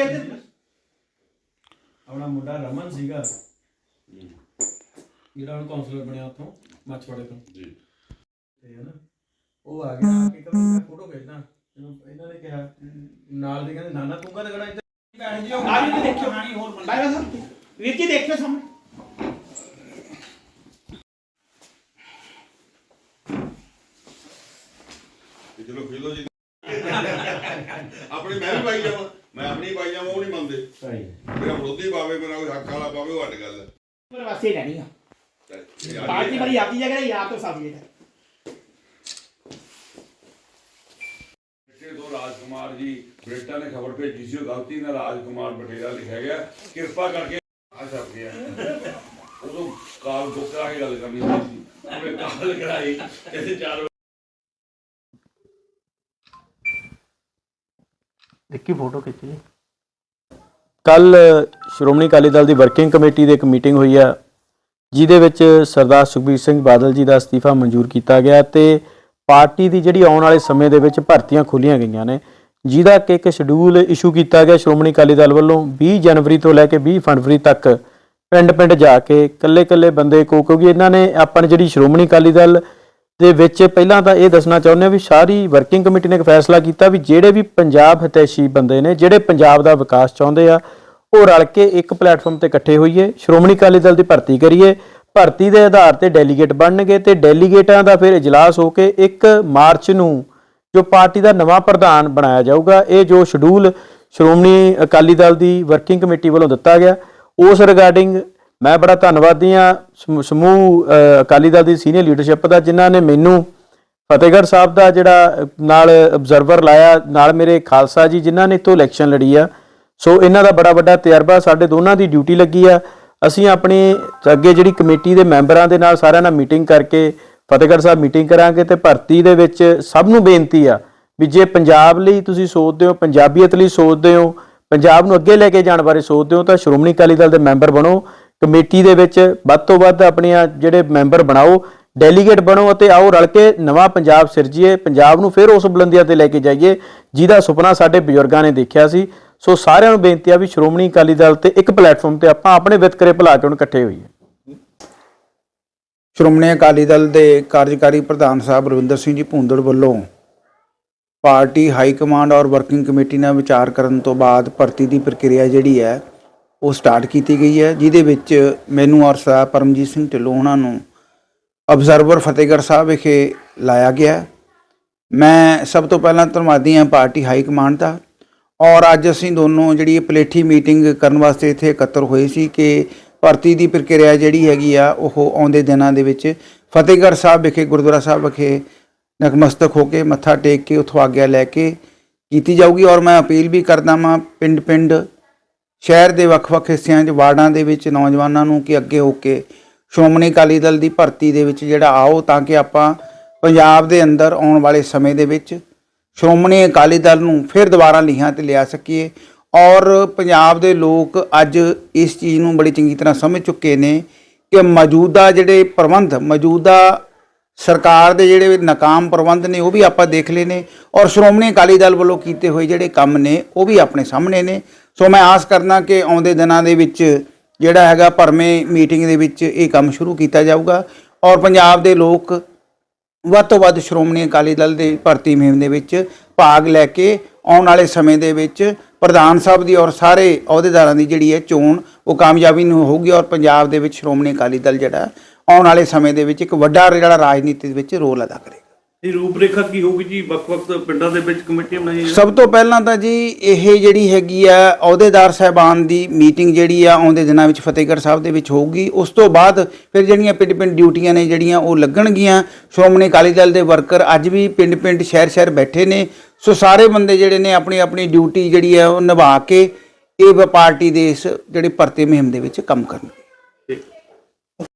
ਦੇਖਿਆ ਤੇ ਆਪਣਾ ਮੁੰਡਾ ਰਮਨ ਸੀਗਾ ਜਿਹੜਾ ਹੁਣ ਕਾਉਂਸਲਰ ਬਣਿਆ ਉੱਥੋਂ ਮੱਛਵਾੜੇ ਤੋਂ ਜੀ ਤੇ ਹਨਾ ਉਹ ਆ ਗਿਆ ਆ ਕੇ ਕਹਿੰਦਾ ਮੈਂ ਫੋਟੋ ਖਿੱਚਦਾ ਇਹਨੂੰ ਨੇ ਕਿਹਾ ਨਾਲ ਦੇ ਕਹਿੰਦੇ ਨਾਨਾ ਤੂੰ ਕਦ ਖੜਾ ਇੱਥੇ ਭੈਣ ਜੀ ਉਹ ਆ ਵੀ ਦੇਖਿਓ ਕਹਾਣੀ ਹੋਰ ਸਾਹਿਬ ਵੀਰ ਜੀ ਦੇਖਿਓ ਸਾਹਮਣੇ ਤੇ ਚਲੋ ਖੇਲੋ ਜੀ ਆਪਣੀ ਮੈਂ ਵੀ ਪਾਈ ਜਾਵਾਂ ਮੈਂ ਆਪਣੀ ਪਾਈ ਜਾਵਾਂ ਉਹ ਨਹੀਂ ਮੰਨਦੇ। ਸਹੀ ਮੇਰਾ ਵਿਰੋਧੀ ਪਾਵੇ ਮੇਰਾ ਕੋਈ ਹੱਕ ਵਾਲਾ ਪਾਵੇ ਉਹ ਅੱਡ ਗੱਲ ਹੈ। ਪਰ ਵਾਸਤੇ ਰਹਿਣੀ ਆ। ਯਾਰ ਪਾਰਟੀ ਬੜੀ ਆਪਦੀ ਜਗ੍ਹਾ ਹੈ ਯਾਰ ਤੋਂ ਸਭ ਜਗ੍ਹਾ ਤੋਂ। ਰਾਜਕੁਮਾਰ ਜੀ ਬ੍ਰਿਟਾ ਨੇ ਖਬਰ ਭੇਜੀ ਸੀ ਉਹ ਗਲਤੀ ਨਾਲ ਰਾਜਕੁਮਾਰ ਬਟੇਰਾ ਲਿਖਿਆ ਗਿਆ। ਕਿਰਪਾ ਕਰਕੇ ਆ ਛਪ ਗਿਆ। ਉਦੋਂ ਕਾਲ ਬੁੱਕ ਕੇ ਗੱਲ ਕਰਨੀ ਸੀ। ਉਹਨੇ ਕਾਲ ਕਰਾਈ ਤੇ ਚਾਰ ਦੇਖੀ ਫੋਟੋ ਖਿੱਚੀ ਕੱਲ ਸ਼੍ਰੋਮਣੀ ਅਕਾਲੀ ਦਲ ਦੀ ਵਰਕਿੰਗ ਕਮੇਟੀ ਦੀ ਇੱਕ ਮੀਟਿੰਗ ਹੋਈ ਆ, ਜਿਹਦੇ ਵਿੱਚ ਸਰਦਾਰ ਸੁਖਬੀਰ ਸਿੰਘ ਬਾਦਲ ਜੀ ਦਾ ਅਸਤੀਫਾ ਮਨਜ਼ੂਰ ਕੀਤਾ ਗਿਆ ਤੇ ਪਾਰਟੀ ਦੀ ਜਿਹੜੀ ਆਉਣ ਵਾਲੇ ਸਮੇਂ ਦੇ ਵਿੱਚ ਭਰਤੀਆਂ ਖੋਲੀਆਂ ਗਈਆਂ ਨੇ, ਜਿਹਦਾ ਕਿ ਇੱਕ ਸ਼ਡਿਊਲ ਇਸ਼ੂ ਕੀਤਾ ਗਿਆ ਸ਼੍ਰੋਮਣੀ ਅਕਾਲੀ ਦਲ ਵੱਲੋਂ 20 ਜਨਵਰੀ ਤੋਂ ਲੈ ਕੇ 20 ਫਰਵਰੀ ਤੱਕ ਪਿੰਡ-ਪਿੰਡ ਜਾ ਕੇ ਕੱਲੇ-ਕੱਲੇ ਬੰਦੇ ਕੋ, ਕਿਉਂਕਿ ਇਹਨਾਂ ਨੇ, ਆਪਾਂ ਨੇ ਜਿਹੜੀ ਸ਼੍ਰੋਮਣੀ ਅਕਾਲੀ ਦਲ ਦੇ ਵਿੱਚ ਪਹਿਲਾਂ ਤਾਂ ਇਹ ਦੱਸਣਾ ਚਾਹੁੰਦੇ ਹਾਂ ਵੀ ਸਾਰੀ ਵਰਕਿੰਗ ਕਮੇਟੀ ਨੇ ਇੱਕ ਫੈਸਲਾ ਕੀਤਾ ਵੀ ਜਿਹੜੇ ਵੀ ਪੰਜਾਬ ਹਿਤੈਸ਼ੀ ਬੰਦੇ ਨੇ, ਜਿਹੜੇ ਪੰਜਾਬ ਦਾ ਵਿਕਾਸ ਚਾਹੁੰਦੇ ਆ, ਉਹ ਰਲ ਕੇ ਇੱਕ ਪਲੇਟਫਾਰਮ ਤੇ ਇਕੱਠੇ ਹੋਈਏ। ਸ਼੍ਰੋਮਣੀ ਅਕਾਲੀ ਦਲ ਦੀ ਭਰਤੀ ਕਰੀਏ। ਭਰਤੀ ਦੇ ਆਧਾਰ ਤੇ ਡੈਲੀਗੇਟ ਬਣਨਗੇ ਤੇ ਡੈਲੀਗੇਟਾਂ ਦਾ ਫਿਰ ਇਜਲਾਸ ਹੋ ਕੇ 1 ਮਾਰਚ ਨੂੰ ਜੋ ਪਾਰਟੀ ਦਾ ਨਵਾਂ ਪ੍ਰਧਾਨ ਬਣਾਇਆ ਜਾਊਗਾ, ਇਹ ਜੋ ਸ਼ਡਿਊਲ ਸ਼੍ਰੋਮਣੀ ਅਕਾਲੀ ਦਲ ਦੀ ਵਰਕਿੰਗ ਕਮੇਟੀ ਵੱਲੋਂ ਦਿੱਤਾ ਗਿਆ, ਉਸ ਰਿਗਾਰਡਿੰਗ ਮੈਂ ਬੜਾ ਧੰਨਵਾਦੀ ਹਾਂ ਸਮੂ- ਸਮੂਹ ਅ, ਅਕਾਲੀ ਦਲ ਦੀ ਸੀਨੀਅਰ ਲੀਡਰਸ਼ਿਪ ਦਾ ਜਿਨ੍ਹਾਂ ਨੇ ਮੈਨੂੰ ਫਤਿਹਗੜ੍ਹ ਸਾਹਿਬ ਦਾ ਜਿਹੜਾ ਅ, ਨਾਲ ਅਬਜ਼ਰਵਰ ਲਾਇਆ ਨਾਲ ਮੇਰੇ ਖਾਲਸਾ ਜੀ ਜਿਨ੍ਹਾਂ ਨੇ ਇੱਥੋਂ ਇਲੈਕਸ਼ਨ ਲੜੀ ਆ। ਸੋ ਇਹਨਾਂ ਦਾ ਬੜਾ ਵੱਡਾ ਤਜਰਬਾ ਸਾਡੇ ਦੋਨਾਂ ਦੀ ਡਿਊਟੀ ਲੱਗੀ ਆ। ਅਸੀਂ ਆਪਣੇ ਅੱਗੇ ਜਿਹੜੀ ਕਮੇਟੀ ਦੇ ਮੈਂਬਰਾਂ ਦੇ ਨਾਲ ਸਾਰਿਆਂ ਨਾਲ ਮੀਟਿੰਗ ਕਰਕੇ ਫਤਿਹਗੜ੍ਹ ਸਾਹਿਬ ਮੀਟਿੰਗ ਕਰਾਂਗੇ ਤੇ ਭਰਤੀ ਦੇ ਵਿੱਚ ਸਭ ਨੂੰ ਬੇਨਤੀ ਆ ਵੀ ਜੇ ਪੰਜਾਬ ਲਈ ਤੁਸੀਂ ਸੋਚਦੇ ਹੋ ਪੰਜਾਬੀਅਤ ਲਈ ਸੋਚਦੇ ਹੋ ਪੰਜਾਬ ਨੂੰ ਅੱਗੇ ਲੈ ਕੇ ਜਾਣ ਬਾਰੇ ਸੋਚਦੇ ਹੋ ਤਾਂ ਸ਼੍ਰੋਮਣੀ ਅਕਾਲੀ ਦਲ ਦੇ ਮੈਂਬਰ ਬਣੋ। ਕਮੇਟੀ ਦੇ ਵਿੱਚ ਵੱਧ ਤੋਂ ਵੱਧ ਆਪਣੀਆਂ ਜਿਹੜੇ ਮੈਂਬਰ ਬਣਾਓ, ਡੈਲੀਗੇਟ ਬਣੋ ਅਤੇ ਆਓ ਰਲ ਕੇ ਨਵਾਂ ਪੰਜਾਬ ਸਿਰਜੀਏ, ਪੰਜਾਬ ਨੂੰ ਫਿਰ ਉਸ ਬੁਲੰਦੀਆਂ ਤੇ ਲੈ ਕੇ ਜਾਈਏ, ਜਿਹਦਾ ਸੁਪਨਾ ਸਾਡੇ ਬਜ਼ੁਰਗਾਂ ਨੇ ਦੇਖਿਆ ਸੀ। ਸੋ ਸਾਰਿਆਂ ਨੂੰ ਬੇਨਤੀ ਆ ਵੀ ਸ਼੍ਰੋਮਣੀ ਅਕਾਲੀ ਦਲ ਤੇ ਇੱਕ ਪਲੇਟਫਾਰਮ ਤੇ ਆਪਾਂ ਆਪਣੇ ਵਿਤਕਰੇ ਭੁਲਾ ਕੇ ਹੁਣ ਇਕੱਠੇ ਹੋਈਏ। ਸ਼੍ਰੋਮਣੀ ਅਕਾਲੀ ਦਲ ਦੇ ਕਾਰਜਕਾਰੀ ਪ੍ਰਧਾਨ ਸਾਹਿਬ ਰਵਿੰਦਰ ਸਿੰਘ ਜੀ ਭੁੰਦੜ ਵੱਲੋਂ ਪਾਰਟੀ ਹਾਈ ਕਮਾਂਡ ਔਰ ਵਰਕਿੰਗ ਕਮੇਟੀ ਨਾਲ ਵਿਚਾਰ ਕਰਨ ਤੋਂ ਬਾਅਦ ਭਰਤੀ ਦੀ ਪ੍ਰਕਿਰਿਆ ਜਿਹੜੀ ਹੈ ਉਹ ਸਟਾਰਟ ਕੀਤੀ ਗਈ ਹੈ, ਜਿਹਦੇ ਵਿੱਚ ਮੈਨੂੰ ਔਰ ਸਰਦਾਰ ਪਰਮਜੀਤ ਸਿੰਘ ਢਿੱਲੋਂ ਉਹਨਾਂ ਨੂੰ ਅਬਜ਼ਰਵਰ ਫਤਿਹਗੜ੍ਹ ਸਾਹਿਬ ਵਿਖੇ ਲਾਇਆ ਗਿਆ। ਮੈਂ ਸਭ ਤੋਂ ਪਹਿਲਾਂ ਧੰਨਵਾਦੀ ਹਾਂ ਪਾਰਟੀ ਹਾਈ ਕਮਾਂਡ ਦਾ ਔਰ ਅੱਜ ਅਸੀਂ ਦੋਨੋਂ ਜਿਹੜੀ ਇਹ ਪਲੇਠੀ ਮੀਟਿੰਗ ਕਰਨ ਵਾਸਤੇ ਇੱਥੇ ਇਕੱਤਰ ਹੋਏ ਸੀ ਕਿ ਭਰਤੀ ਦੀ ਪ੍ਰਕਿਰਿਆ ਜਿਹੜੀ ਹੈਗੀ ਆ, ਉਹ ਆਉਂਦੇ ਦਿਨਾਂ ਦੇ ਵਿੱਚ ਫਤਿਹਗੜ੍ਹ ਸਾਹਿਬ ਵਿਖੇ, ਗੁਰਦੁਆਰਾ ਸਾਹਿਬ ਵਿਖੇ ਨਤਮਸਤਕ ਹੋ ਕੇ ਮੱਥਾ ਟੇਕ ਕੇ ਉੱਥੋਂ ਆਗਿਆ ਲੈ ਕੇ ਕੀਤੀ ਜਾਊਗੀ ਔਰ ਮੈਂ ਅਪੀਲ ਵੀ ਕਰਦਾ ਵਾਂ ਪਿੰਡ-ਪਿੰਡ ਸ਼ਹਿਰ ਦੇ ਵੱਖ-ਵੱਖ ਹਿੱਸਿਆਂ 'ਚ, ਵਾਰਡਾਂ ਦੇ ਵਿੱਚ ਨੌਜਵਾਨਾਂ ਨੂੰ ਕਿ ਅੱਗੇ ਹੋ ਕੇ ਸ਼੍ਰੋਮਣੀ ਅਕਾਲੀ ਦਲ ਦੀ ਭਰਤੀ ਦੇ ਵਿੱਚ ਜਿਹੜਾ ਆਓ ਤਾਂ ਕਿ ਆਪਾਂ ਪੰਜਾਬ ਦੇ ਅੰਦਰ ਆਉਣ ਵਾਲੇ ਸਮੇਂ ਦੇ ਵਿੱਚ ਸ਼੍ਰੋਮਣੀ ਅਕਾਲੀ ਦਲ ਨੂੰ ਫਿਰ ਦੁਬਾਰਾ ਲੀਹਾਂ ਤੇ ਲਿਆ ਸਕੀਏ। ਔਰ ਪੰਜਾਬ ਦੇ ਲੋਕ ਅੱਜ ਇਸ ਚੀਜ਼ ਨੂੰ ਬੜੀ ਚੰਗੀ ਤਰ੍ਹਾਂ ਸਮਝ ਚੁੱਕੇ ਨੇ ਕਿ ਮੌਜੂਦਾ ਜਿਹੜੇ ਪ੍ਰਬੰਧ, ਮੌਜੂਦਾ ਸਰਕਾਰ ਦੇ ਜਿਹੜੇ ਨਾਕਾਮ ਪ੍ਰਬੰਧ ਨੇ, ਉਹ ਵੀ ਆਪਾਂ ਦੇਖ ਲਏ ਨੇ ਔਰ ਸ਼੍ਰੋਮਣੀ ਅਕਾਲੀ ਦਲ ਵੱਲੋਂ ਕੀਤੇ ਹੋਏ ਜਿਹੜੇ ਕੰਮ ਨੇ, ਉਹ ਵੀ ਆਪਣੇ ਸਾਹਮਣੇ ਨੇ। ਸੋ ਮੈਂ ਆਸ ਕਰਦਾ ਕਿ ਆਉਂਦੇ ਦਿਨਾਂ ਦੇ ਵਿੱਚ ਜਿਹੜਾ ਹੈਗਾ ਭਰਵੇਂ ਮੀਟਿੰਗ ਦੇ ਵਿੱਚ ਇਹ ਕੰਮ ਸ਼ੁਰੂ ਕੀਤਾ ਜਾਊਗਾ ਔਰ ਪੰਜਾਬ ਦੇ ਲੋਕ ਵੱਧ ਤੋਂ ਵੱਧ ਸ਼੍ਰੋਮਣੀ ਅਕਾਲੀ ਦਲ ਦੇ ਭਰਤੀ ਮੁਹਿੰਮ ਦੇ ਵਿੱਚ ਭਾਗ ਲੈ ਕੇ ਆਉਣ ਵਾਲੇ ਸਮੇਂ ਦੇ ਵਿੱਚ ਪ੍ਰਧਾਨ ਸਾਹਿਬ ਦੀ ਔਰ ਸਾਰੇ ਅਹੁਦੇਦਾਰਾਂ ਦੀ ਜਿਹੜੀ ਹੈ ਚੋਣ, ਉਹ ਕਾਮਯਾਬੀ ਨੂੰ ਹੋਊਗੀ ਔਰ ਪੰਜਾਬ ਦੇ ਵਿੱਚ ਸ਼੍ਰੋਮਣੀ ਅਕਾਲੀ ਦਲ ਜਿਹੜਾ ਆਉਣ ਵਾਲੇ ਸਮੇਂ ਦੇ ਵਿੱਚ ਇੱਕ ਵੱਡਾ ਜਿਹੜਾ ਰਾਜਨੀਤੀ ਦੇ ਵਿੱਚ ਰੋਲ ਅਦਾ ਕਰੇਗਾ। ਇਹ ਰੂਪਰੇਖਾ ਕੀ ਹੋਊਗੀ ਜੀ? ਵੱਖ-ਵੱਖ ਪਿੰਡਾਂ ਦੇ ਵਿੱਚ ਕਮੇਟੀਆਂ ਬਣਾਈਆਂ? ਸਭ ਤੋਂ ਪਹਿਲਾਂ ਤਾਂ ਜੀ ਇਹ ਜਿਹੜੀ ਹੈਗੀ ਆ ਅਹੁਦੇਦਾਰ ਸਹਿਬਾਨ ਦੀ ਮੀਟਿੰਗ ਜਿਹੜੀ ਆ ਆਉਂਦੇ ਦਿਨਾਂ ਵਿੱਚ ਫਤਿਹਗੜ੍ਹ ਸਾਹਿਬ ਦੇ ਵਿੱਚ ਹੋਊਗੀ। ਉਸ ਤੋਂ ਬਾਅਦ ਫਿਰ ਜਿਹੜੀਆਂ ਪਿੰਡ-ਪਿੰਡ ਡਿਊਟੀਆਂ ਨੇ ਜਿਹੜੀਆਂ ਉਹ ਲੱਗਣਗੀਆਂ। ਸ਼੍ਰੋਮਣੀ ਅਕਾਲੀ ਦਲ ਦੇ ਵਰਕਰ ਅੱਜ ਵੀ ਪਿੰਡ-ਪਿੰਡ ਸ਼ਹਿਰ-ਸ਼ਹਿਰ ਬੈਠੇ ਨੇ। ਸੋ ਸਾਰੇ ਬੰਦੇ ਜਿਹੜੇ ਨੇ ਆਪਣੀ ਆਪਣੀ ਡਿਊਟੀ ਜਿਹੜੀ ਆ ਉਹ ਨਿਭਾ ਕੇ ਇਹ ਪਾਰਟੀ ਦੇ ਇਸ ਜਿਹੜੀ ਭਰਤੀ ਮੁਹਿੰਮ ਦੇ ਵਿੱਚ ਕੰਮ ਕਰਨ